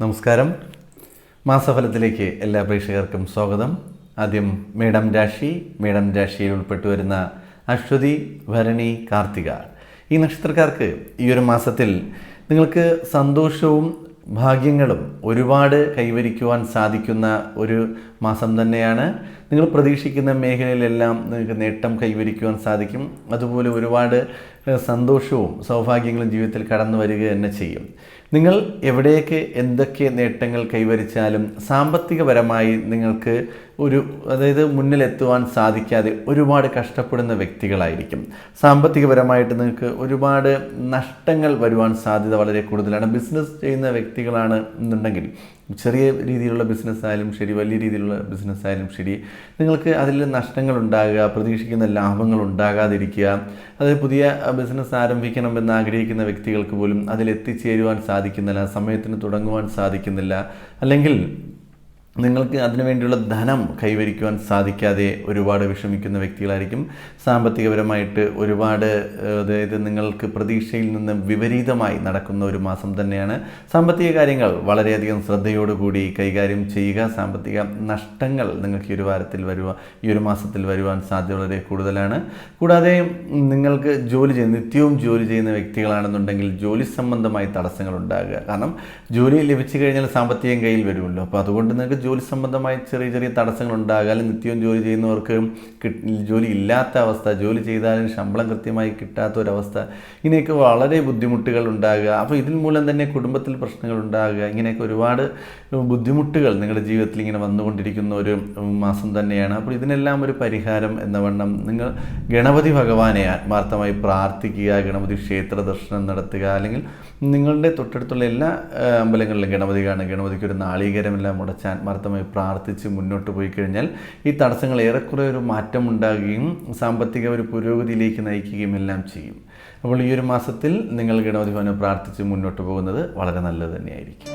നമസ്കാരം. മാസഫലത്തിലേക്ക് എല്ലാ പ്രേക്ഷകർക്കും സ്വാഗതം. ആദ്യം മേഡം രാശി മേഡം രാശിയിൽ ഉൾപ്പെട്ടു വരുന്ന അശ്വതി ഭരണി കാർത്തിക. ഈ നക്ഷത്രക്കാർക്ക് ഈ ഒരു മാസത്തിൽ നിങ്ങൾക്ക് സന്തോഷവും ഭാഗ്യങ്ങളും ഒരുപാട് കൈവരിക്കുവാൻ സാധിക്കുന്ന ഒരു മാസം തന്നെയാണ്. നിങ്ങൾ പ്രതീക്ഷിക്കുന്ന മേഖലയിലെല്ലാം നിങ്ങൾക്ക് നേട്ടം കൈവരിക്കുവാൻ സാധിക്കും. അതുപോലെ ഒരുപാട് സന്തോഷവും സൗഭാഗ്യങ്ങളും ജീവിതത്തിൽ കടന്നു വരിക തന്നെ ചെയ്യും. നിങ്ങൾ എവിടെയൊക്കെ എന്തൊക്കെ നേട്ടങ്ങൾ കൈവരിച്ചാലും സാമ്പത്തികപരമായി നിങ്ങൾക്ക് ഒരു അതായത് മുന്നിലെത്തുവാൻ സാധിക്കാതെ ഒരുപാട് കഷ്ടപ്പെടുന്ന വ്യക്തികളായിരിക്കും. സാമ്പത്തികപരമായിട്ട് നിങ്ങൾക്ക് ഒരുപാട് നഷ്ടങ്ങൾ വരുവാൻ സാധ്യത വളരെ കൂടുതലാണ്. ബിസിനസ് ചെയ്യുന്ന വ്യക്തികളാണ് എന്നുണ്ടെങ്കിൽ ചെറിയ രീതിയിലുള്ള ബിസിനസ് ആയാലും ശരി വലിയ രീതിയിലുള്ള ബിസിനസ് ആയാലും ശരി നിങ്ങൾക്ക് അതിൽ നഷ്ടങ്ങൾ ഉണ്ടാകുക പ്രതീക്ഷിക്കുന്ന ലാഭങ്ങൾ ഉണ്ടാകാതിരിക്കുക അതായത് പുതിയ ബിസിനസ് ആരംഭിക്കണമെന്ന് ആഗ്രഹിക്കുന്ന വ്യക്തികൾക്ക് പോലും അതിൽ എത്തിച്ചേരുവാൻ സാധിക്കുന്നില്ല സമയത്തിന് തുടങ്ങുവാൻ സാധിക്കുന്നില്ല. അല്ലെങ്കിൽ നിങ്ങൾക്ക് അതിനുവേണ്ടിയുള്ള ധനം കൈവരിക്കുവാൻ സാധിക്കാതെ ഒരുപാട് വിഷമിക്കുന്ന വ്യക്തികളായിരിക്കും. സാമ്പത്തികപരമായിട്ട് ഒരുപാട് അതായത് നിങ്ങൾക്ക് പ്രതീക്ഷയിൽ നിന്ന് വിപരീതമായി നടക്കുന്ന ഒരു മാസം തന്നെയാണ്. സാമ്പത്തിക കാര്യങ്ങൾ വളരെയധികം ശ്രദ്ധയോടുകൂടി കൈകാര്യം ചെയ്യുക. സാമ്പത്തിക നഷ്ടങ്ങൾ നിങ്ങൾക്ക് ഈ ഒരു വാരത്തിൽ വരുവാൻ ഈ ഒരു മാസത്തിൽ വരുവാൻ സാധ്യത വളരെ കൂടുതലാണ്. കൂടാതെ നിങ്ങൾക്ക് ജോലി ചെയ്യുന്ന നിത്യവും ജോലി ചെയ്യുന്ന വ്യക്തികളാണെന്നുണ്ടെങ്കിൽ ജോലി സംബന്ധമായി തടസ്സങ്ങൾ ഉണ്ടാകുക കാരണം ജോലി ലഭിച്ചു കഴിഞ്ഞാൽ സാമ്പത്തികം കയ്യിൽ വരുമല്ലോ. അപ്പോൾ അതുകൊണ്ട് നിങ്ങൾക്ക് ജോലി സംബന്ധമായി ചെറിയ ചെറിയ തടസ്സങ്ങൾ ഉണ്ടാകുക അല്ലെങ്കിൽ നിത്യവും ജോലി ചെയ്യുന്നവർക്ക് ജോലി ഇല്ലാത്ത അവസ്ഥ ജോലി ചെയ്താലും ശമ്പളം കൃത്യമായി കിട്ടാത്ത ഒരവസ്ഥ ഇങ്ങനെയൊക്കെ വളരെ ബുദ്ധിമുട്ടുകൾ ഉണ്ടാകുക. അപ്പോൾ ഇതിൽ മൂലം തന്നെ കുടുംബത്തിൽ പ്രശ്നങ്ങൾ ഉണ്ടാകുക. ഇങ്ങനെയൊക്കെ ഒരുപാട് ബുദ്ധിമുട്ടുകൾ നിങ്ങളുടെ ജീവിതത്തിൽ ഇങ്ങനെ വന്നുകൊണ്ടിരിക്കുന്ന ഒരു മാസം തന്നെയാണ്. അപ്പോൾ ഇതിനെല്ലാം ഒരു പരിഹാരം എന്ന വണ്ണം നിങ്ങൾ ഗണപതി ഭഗവാനെ ആത്മാർത്ഥമായി പ്രാർത്ഥിക്കുക. ഗണപതി ക്ഷേത്ര ദർശനം നടത്തുക. അല്ലെങ്കിൽ നിങ്ങളുടെ തൊട്ടടുത്തുള്ള എല്ലാ അമ്പലങ്ങളിലും ഗണപതി കാണുക. ഗണപതിക്ക് ഒരു നാളികേരമെല്ലാം മുടച്ച് ആത്മാർത്ഥമായി പ്രാർത്ഥിച്ച് മുന്നോട്ട് പോയി കഴിഞ്ഞാൽ ഈ തടസ്സങ്ങൾ ഏറെക്കുറെ ഒരു മാറ്റം ഉണ്ടാകുകയും സാമ്പത്തിക ഒരു പുരോഗതിയിലേക്ക് നയിക്കുകയും എല്ലാം ചെയ്യും. അപ്പോൾ ഈ ഒരു മാസത്തിൽ നിങ്ങൾ ഗണപതി ഭവനെ പ്രാർത്ഥിച്ച് മുന്നോട്ട് പോകുന്നത് വളരെ നല്ലത് തന്നെയായിരിക്കും.